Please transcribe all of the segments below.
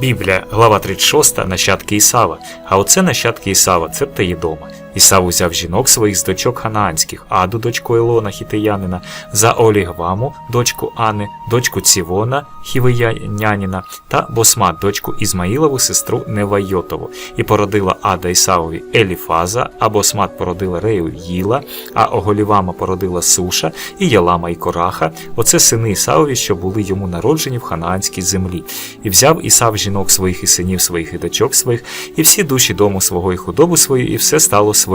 Біблія, глава 36, нащадки Ісава. А оце нащадки Ісава, це Єдома. Ісав узяв жінок своїх з дочок ханаанських, Аду, дочку Елона, хітиянина, за Олігваму, дочку Ани, дочку Цівона, хівиянянина, та Босмат, дочку Ізмаїлову, сестру Невайотову. І породила Ада Ісавові Еліфаза, а Босмат породила Рею Їла, а Оголівама породила Суша, і Ялама і Кораха. Оце сини Ісавові, що були йому народжені в ханаанській землі. І взяв Ісав жінок своїх і синів своїх і дочок своїх, і всі душі дому свого і худобу свою, і все стало своє,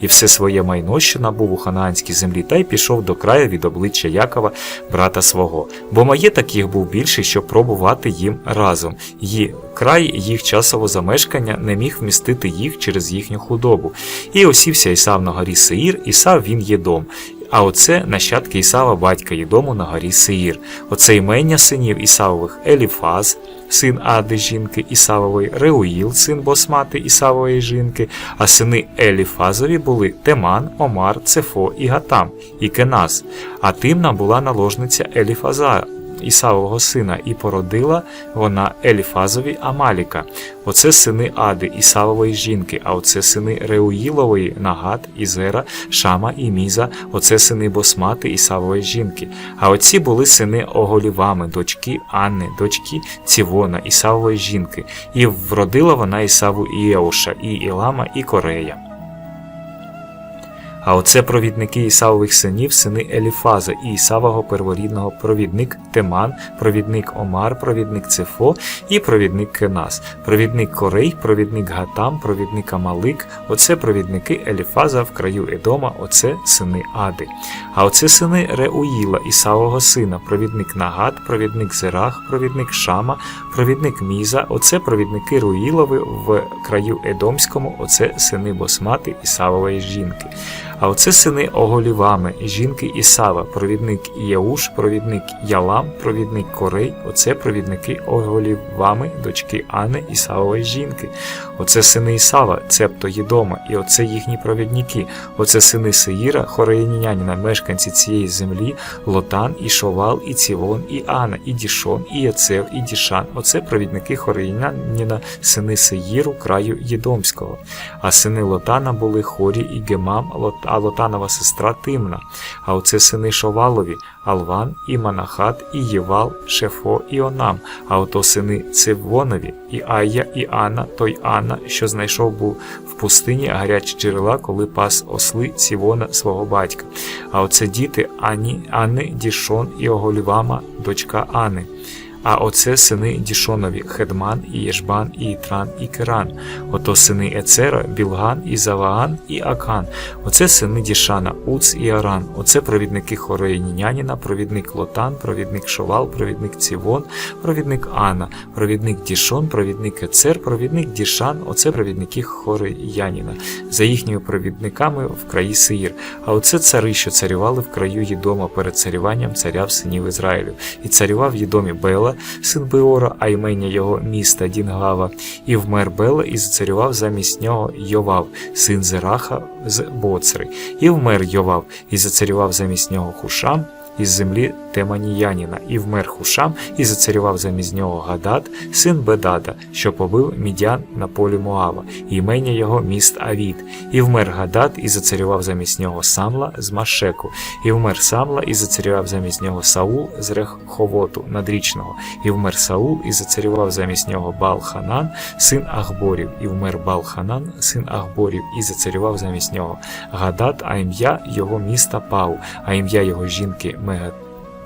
і все своє майно, що набув у ханаанській землі, та й пішов до краю від обличчя Якова, брата свого. Бо маєток їх був більший, щоб пробувати їм разом. І край їх часового замешкання не міг вмістити їх через їхню худобу. І осівся Ісав на горі Сеїр, Ісав він Єдом. А оце нащадки Ісава батька Єдому на горі Сеїр. Оце імення синів Ісавових Еліфаз, син Ади жінки Ісавової, Реуїл, син Босмати Ісавової жінки, а сини Еліфазові були Теман, Омар, Цефо і Гатам, і Кенас. А Тимна була наложниця Еліфаза. Ісавового сина, і породила вона Еліфазові Амаліка. Оце сини Ади, Ісавової жінки, а оце сини Реуїлової, Нагат, Ізера, Шама і Міза, оце сини Босмати Ісавової жінки. А оці були сини Оголівами, дочки Анни, дочки Цівона, Ісавової жінки, і вродила вона Ісаву і і Ілама, і Корея. А оце провідники Ісавових синів, сини Еліфаза і Ісавого перворідного провідник Теман, провідник Омар, провідник Цефо і провідник Кенас, провідник Корей, провідник Гатам, провідник Амалик, оце провідники Еліфаза в краю Едома, оце сини Ади. А оце сини Реуїла, Ісавого сина, провідник Нагат, провідник Зерах, провідник Шама, провідник Міза, оце провідники Руїлови в краю Едомському, оце сини Босмати Ісавової жінки. А оце сини Оголівами, жінки Ісава, провідник Єуш, провідник Ялам, провідник Корей, оце провідники Оголівами, дочки Ани Ісавової жінки. Оце сини Ісава, цебто Єдома, і оце їхні провідники. Оце сини Сеїра, Хореїняніна, мешканці цієї землі, Лотан, і Шовал, і Цівон, і Ана, і Дішон, і Яцев, і Дішан. Оце провідники Хореїняніна, сини Сеїру, краю Єдомського. А сини Лотана були Хорі і Гемам, а Лотанова сестра Тимна. А оце сини Шовалові, Алван, і Манахат, і Євал, Шефо, і Онам. А ото сини Цивонові, і Ая, і Анна, той Анна, що знайшов був в пустині гарячі джерела, коли пас осли Сівона свого батька. А оце діти Ані, Анни, Дішон і Оголівама, дочка Ани. А оце сини Дішонові Хедман, і Єшбан, і Ітран, і Керан. Ото сини Ецера, Білган, і Заваан, і Акан. Оце сини Дішана, Уц і Аран. Оце провідники Хореїніняніна, провідник Лотан, провідник Шовал, провідник Цівон, провідник Ана, провідник Дішон, провідник Ецер, провідник Дішан. Оце провідники Хореяніна. За їхніми провідниками в краї Сеїр. А оце цари, що царювали в краю Єдома перед царюванням царя в синів Ізраїлю. І царював Єдомі Бела, син Беора, а імення його міста Дінгава, і вмер Бела, і зацарював замість нього Йовав, син Зераха з Боцри, і вмер Йовав, і зацарював замість нього Хушам. Із землі Теманіяніна, і вмер Хушам, і зацарював замість нього Гадад, син Бедада, що побив мідян на полі Моава, імення його міст Авід, і вмер Гадад, і зацарював замість нього Самла з Машеку, і вмер Самла, і зацарював замість нього Саул з Реховоту надрічного, і вмер Саул, і зацарював замість нього Бал-Ханан, син Ахборів, і вмер Бал-Ханан, син Ахборів, і зацарював замість нього Гадад, а ім'я його міста Пау, а ім'я його жінки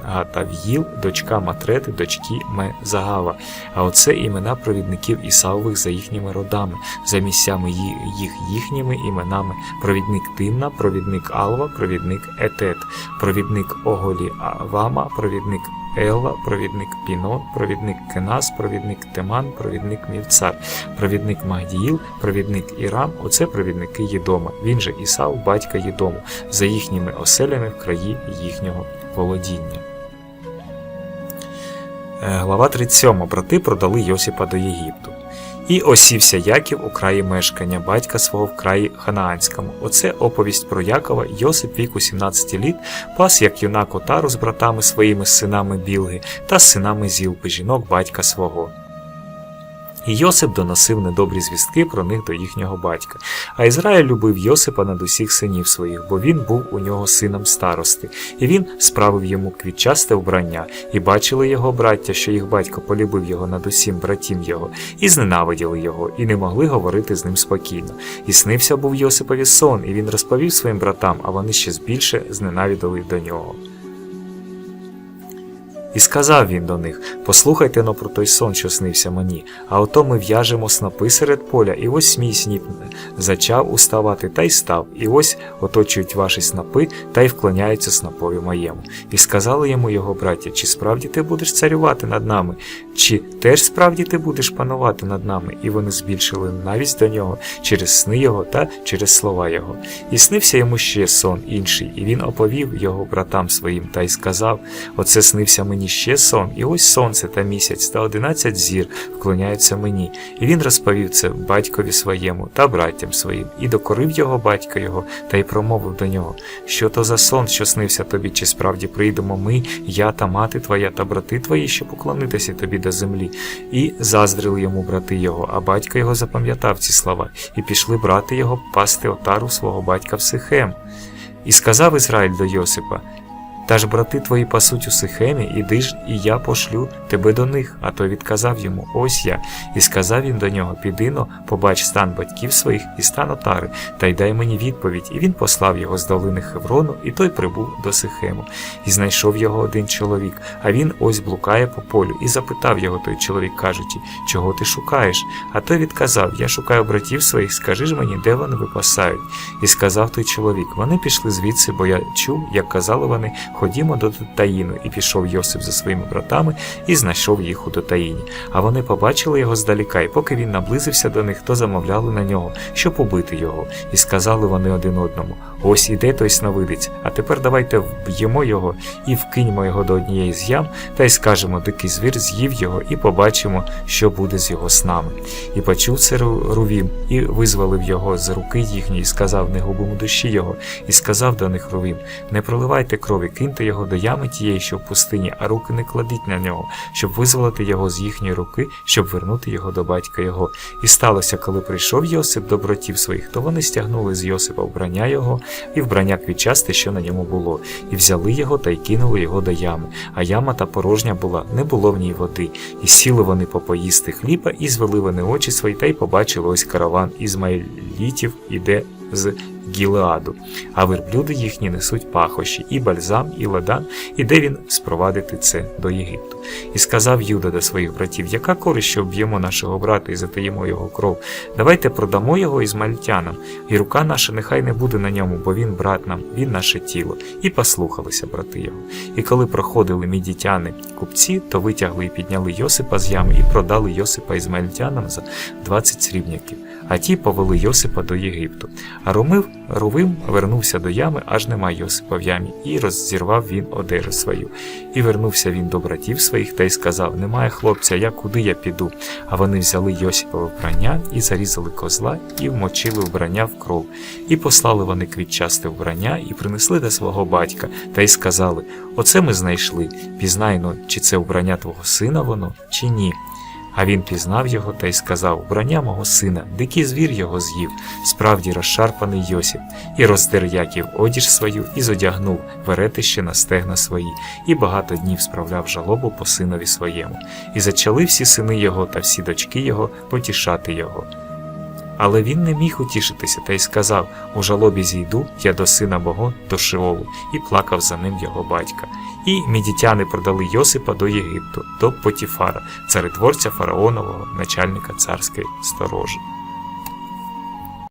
Мегатав'їл, дочка Матрети, дочки Мезагава. А оце імена провідників Ісавових за їхніми родами, за місцями їх їхніми іменами. Провідник Тимна, провідник Алва, провідник Етет, провідник Оголі Авама, провідник Елла, провідник Пінон, провідник Кенас, провідник Теман, провідник Мівцар, провідник Магдіїл, провідник Ірам, оце провідники Єдома. Він же Ісав, батька Єдому, за їхніми оселями в краї їхнього володіння. Е, Глава 37. Брати продали Йосипа до Єгипту. І осівся Яків у краї мешкання батька свого в краї Ханаанському. Оце оповість про Якова. Йосип віку 17 літ пас як юнак отару з братами своїми з синами Білги та з синами Зілпи, жінок батька свого. І Йосип доносив недобрі звістки про них до їхнього батька. А Ізраїль любив Йосипа над усіх синів своїх, бо він був у нього сином старости, і він справив йому квітчасте вбрання, і бачили його браття, що їх батько полюбив його над усім братім його, і зненавиділи його, і не могли говорити з ним спокійно. І снився був Йосипові сон, і він розповів своїм братам, а вони ще збільше зненавиділи до нього. І сказав він до них: Послухайте но про той сон, що снився мені, а ото ми в'яжемо снопи серед поля, і ось мій сніп зачав уставати та й став, і ось оточують ваші снопи та й вклоняються снопові моєму. І сказали йому його браття, чи справді ти будеш царювати над нами, чи теж справді ти будеш панувати над нами? І вони збільшили навість до нього через сни його та через слова його. І снився йому ще сон інший, і він оповів його братам своїм та й сказав: Оце снився мені ще сон, і ось сонце та місяць та одинадцять зір вклоняються мені. І він розповів це батькові своєму та браттям своїм, і докорив його батько його та й промовив до нього: Що то за сон, що снився тобі, чи справді прийдемо ми, я та мати твоя та брати твої, щоб уклонитися тобі до землі. І заздрили йому брати його, а батько його запам'ятав ці слова, і пішли брати його пасти отару свого батька в Сихем. І сказав Ізраїль до Йосипа: та ж брати твої пасуть у Сихемі, іди ж, і я пошлю тебе до них. А той відказав йому: Ось я. І сказав він до нього: Піди но, побач стан батьків своїх і стан отари, та й дай мені відповідь. І він послав його з долини Хеврону, і той прибув до Сихему. І знайшов його один чоловік, а він ось блукає по полю, і запитав його той чоловік, кажучи, чого ти шукаєш? А той відказав: Я шукаю братів своїх, скажи ж мені, де вони випасають. І сказав той чоловік: Вони пішли звідси, бо я чув, як казали вони. Ходімо до Дотаїну, і пішов Йосип за своїми братами і знайшов їх у Дотаїні. А вони побачили його здаліка, і поки він наблизився до них, то замовляли на нього, щоб убити його. І сказали вони один одному: Ось іде той сновидець, а тепер давайте вб'ємо його і вкиньмо його до однієї з ям, та й скажемо, дикий звір з'їв його, і побачимо, що буде з його снами. І почув це Рувім, і визволив його з руки їхньої, і сказав, не губимо душі його, і сказав до них Рувім, не проливайте крові, киньте його до ями тієї, що в пустині, а руки не кладіть на нього, щоб визволити його з їхньої руки, щоб вернути його до батька його. І сталося, коли прийшов Йосип до братів своїх, то вони стягнули з Йосипа вбрання його і вбрання квітчасте, що на ньому було, і взяли його та й кинули його до ями. А яма та порожня була, не було в ній води. І сіли вони попоїсти хліба, і звели вони очі свої, та й побачили ось караван ізмаїлітів іде з Гілеаду, а верблюди їхні несуть пахощі, і бальзам, і ладан, де він спровадити це до Єгипту. І сказав Юда до своїх братів, яка користь, що вб'ємо нашого брата і затаїмо його кров. Давайте продамо його ізмальтянам, і рука наша нехай не буде на ньому, бо він брат нам, він наше тіло. І послухалися брати його. І коли проходили мідітяни купці, то витягли і підняли Йосипа з ями і продали Йосипа ізмаїльтянам за 20 срібняків. А ті повели Йосипа до Єгипту. А Ромив Рувим вернувся до ями, аж нема Йосипа в ямі, і роззірвав він одежу свою. І вернувся він до братів своїх та й сказав: Немає хлопця, я куди я піду? А вони взяли Йосипове вбрання і зарізали козла, і вмочили вбрання в кров. І послали вони квітчасте вбрання і принесли до свого батька, та й сказали: Оце ми знайшли. Пізнайно, чи це вбрання твого сина воно, чи ні. А він пізнав його та й сказав: Броня мого сина, дикий звір його з'їв, справді розшарпаний Йосіп, і роздер Яків одіж свою, і зодягнув веретище на стегна свої, і багато днів справляв жалобу по синові своєму. І зачали всі сини його та всі дочки його потішати його. Але він не міг утішитися та й сказав: У жалобі зійду я до сина мого, до Шиолу, і плакав за ним його батька. І мідітяни продали Йосипа до Єгипту, до Потіфара, царедворця фараонового, начальника царської сторожі.